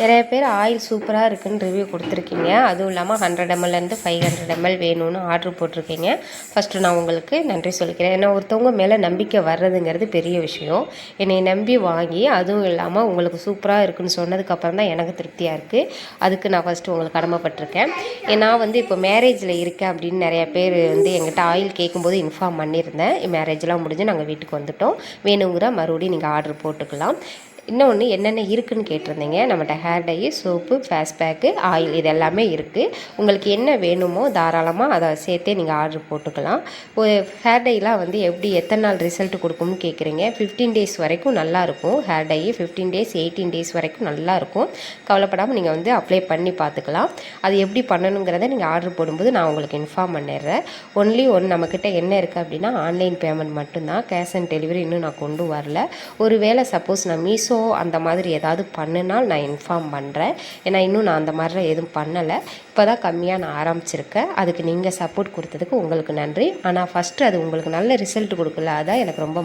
நிறைய பேர் ஆயில் சூப்பராக இருக்குதுன்னு ரிவ்யூ கொடுத்துருக்கீங்க. அதுவும் இல்லாமல் ஹண்ட்ரட் எம்எல்லேருந்து ஃபைவ் ஹண்ட்ரட் எம்எல் வேணும்னு ஆர்டர் போட்டிருக்கீங்க. ஃபஸ்ட்டு நான் உங்களுக்கு நன்றி சொல்லிக்கிறேன். ஏன்னா ஒருத்தவங்க மேலே நம்பிக்கை வர்றதுங்கிறது பெரிய விஷயம். என்னை நம்பி வாங்கி அதுவும் இல்லாமல் உங்களுக்கு சூப்பராக இருக்குன்னு சொன்னதுக்கப்புறம் தான் எனக்கு திருப்தியாக இருக்குது அதுக்கு நான் ஃபஸ்ட்டு உங்களுக்கு கடமைப்பட்டிருக்கேன். நான் வந்து இப்போ மேரேஜில் இருக்கேன் அப்படின்னு நிறைய பேர் வந்து எங்கிட்ட ஆயில் கேட்கும்போது இன்ஃபார்ம் பண்ணியிருந்தேன். மேரேஜ்லாம் முடிஞ்சு நாங்கள் வீட்டுக்கு வந்துட்டோம். வேணுங்கிற மறுபடியும் நீங்கள் ஆர்டர் போட்டுக்கலாம். இன்னொன்று என்னென்ன இருக்குதுன்னு கேட்டிருந்தீங்க. நம்மகிட்ட hair dye soap face pack oil இது எல்லாமே இருக்குது உங்களுக்கு என்ன வேணுமோ தாராளமாக அதை சேர்த்தே நீங்கள் ஆர்டர் போட்டுக்கலாம். ஒரு ஹேர் டைலாம் வந்து எப்படி எத்தனை நாள் ரிசல்ட் கொடுக்கும்னு கேட்குறீங்க. ஃபிஃப்டீன் டேஸ் வரைக்கும் நல்லாயிருக்கும் hair dye fifteen days eighteen days வரைக்கும் நல்லாயிருக்கும் கவலைப்படாமல் நீங்கள் வந்து அப்ளை பண்ணி பார்த்துக்கலாம். அது எப்படி பண்ணணுங்கிறத நீங்கள் ஆர்டர் போடும்போது நான் உங்களுக்கு இன்ஃபார்ம் பண்ணிடுறேன். ஒன்லி ஒன் நம்மக்கிட்ட என்ன இருக்குது அப்படின்னா ஆன்லைன் பேமெண்ட் மட்டும்தான். கேஷ் ஆன் டெலிவரி இன்னும் நான் கொண்டு வரல. ஒருவேளை சப்போஸ் நான் மீஷோ ஸோ அந்த மாதிரி ஏதாவது பண்ணுனால் நான் இன்ஃபார்ம் பண்ணுறேன் ஏன்னா இன்னும் நான் அந்த மாதிரிலாம் எதுவும் பண்ணலை. இப்போ தான் கம்மியாக நான் ஆரம்பிச்சிருக்கேன். அதுக்கு நீங்கள் சப்போர்ட் கொடுத்ததுக்கு உங்களுக்கு நன்றி. ஆனால் ஃபஸ்ட்டு அது உங்களுக்கு நல்ல ரிசல்ட் கொடுக்கல. அதான் எனக்கு ரொம்ப